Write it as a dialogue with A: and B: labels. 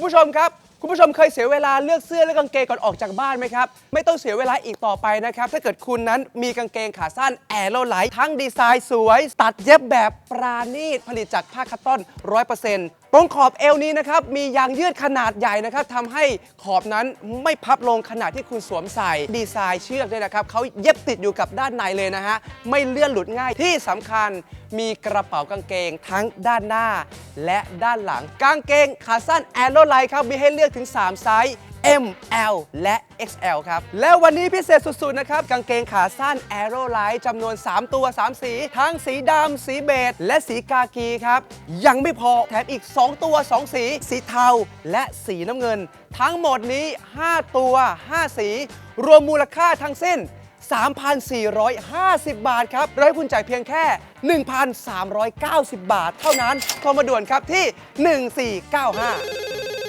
A: คุณผู้ชมครับคุณผู้ชมเคยเสียเวลาเลือกเสื้อและกางเกงก่อนออกจากบ้านไหมครับ ไม่ต้องเสียเวลาอีกต่อไปนะครับ ถ้าเกิดคุณนั้นมีกางเกงขาสั้นแอโรไลท์ทั้งดีไซน์สวย ตัดเย็บแบบปราณีตผลิตจากผ้าคัตตอน100%ตตรงขอบเอวนี้นะครับมียางยืดขนาดใหญ่นะครับทำให้ขอบนั้นไม่พับลงขนาดที่คุณสวมใส่ ดีไซน์เชือกด้วยนะครับเขาเย็บติดอยู่กับด้านในเลยนะฮะไม่เลื่อนหลุดง่ายที่สำคัญมีกระเป๋ากางเกงทั้งด้านหน้า และด้านหลังกางเกงขาสั้นแอโรไลท์ครับมีให้เลือกถึง 3 ไซส์ M L และ XL ครับ แล้ววันนี้พิเศษสุด ๆ นะครับ กางเกงขาสั้น a e r o l i g h t จำนวน 3 ตัว 3 สี ทั้งสีดำ สีเบจและสีกากีครับ ยังไม่พอแถมอีก 2 ตัว 2 สี สีเทา และสีน้ำเงิน ทั้งหมดนี้ 5 ตัว 5 สี รวมมูลค่าทั้งสิ้น 3,450 บาทครับเราให้คุณจ่ายเพียงแค่ 1,390 บาท เท่านั้นโทรมาด่วนครับที่ 1495